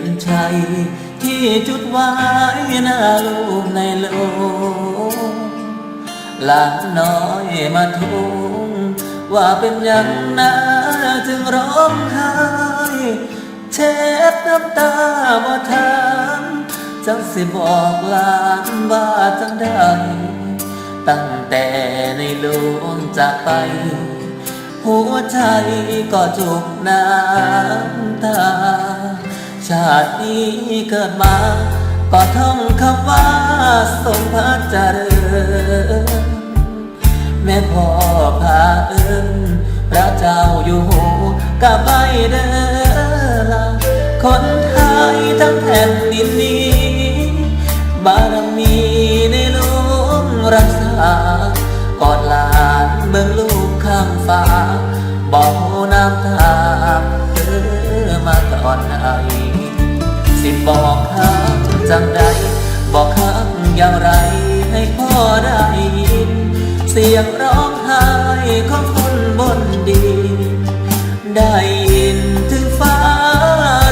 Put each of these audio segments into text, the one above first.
ทียนชัย ที่จุดไว้หน้าลูกในโลกหลานน้อยมาทุงว่าเป็นอยังนะจึงร้องไห้เช็ดน้ำตาบ่ทานจังสิบอกหลานว่าจังได้ ตั้งแต่ในหลวงจากไป หัวใจก็จุกน้ำตา ชาตินี้เกิดมา ก็ท่องคำว่าสมพระเจริญแม่พ่อพาเอิญพระเจ้าอยู่หัวกับใบเด้อละคนไทยทั้งแผ่นดินนี้ บารมีในหลวงรักษา จังใดบอกข้างอย่างไรให้พ่อได้ยิน เสียงร้องไห้ของคนบนดินได้ยินถึงฟ้า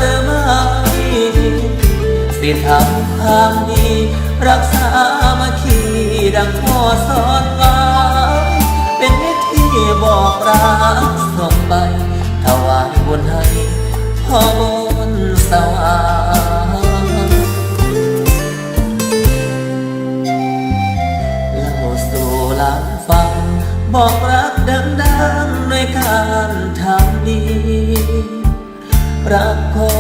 หรือไม่สิทำความดี รักษามาคีดังพ่อสอนไว้เป็นวิธีบอกรักส่งไปถวายบุญให้พ่อบนสวรร งๆด้วยการทำดีรักพ่อ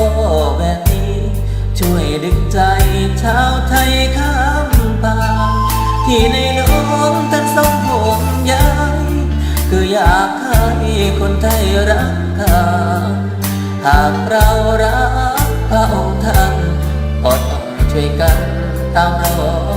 แบบนี้ ช่วยดึงใจชาวไทยข้ามป่าที่ในหลวงท่านทรงห่วงใยคืออยากให้คนไทยรักกันหากเรารักพระองค์ท่านก็ต้องช่วยกันตามรอย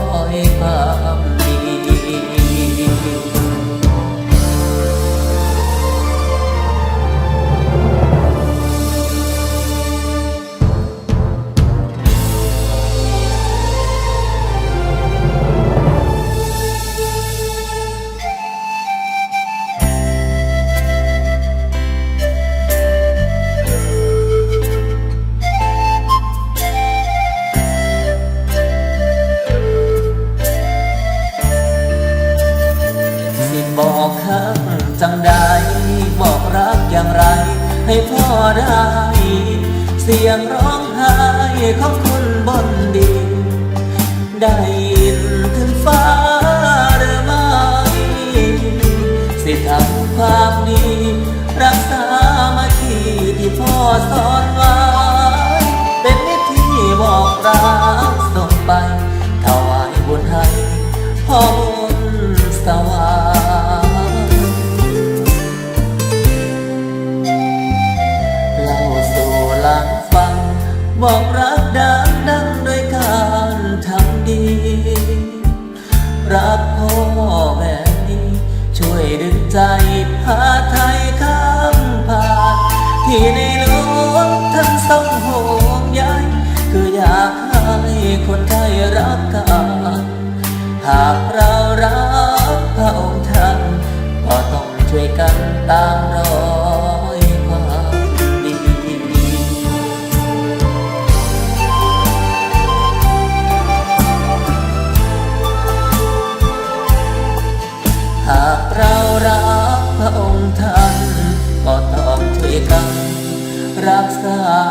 ให้พ่อได้ เสียงร้องไห้ของคนบนดิน ได้ยินถึงฟ้าหรือไม่สิทำความดี รักษามาคีที่พ่อสอนไว้ เป็นวิธีบอกรักส่งไปถวายบุญให้พ่อ หลานฟัง บอกรักดังดังด้วยการทำดี รักพ่อแบบนี้ช่วยดึงใจพาไทยข้ามผ่านที่ในหลวงท่านทรงห่วงใยคืออยากให้คนไทยรักกันหากเรารักพระองค์ท่านก็ต้องช่วยกันตามรอย พ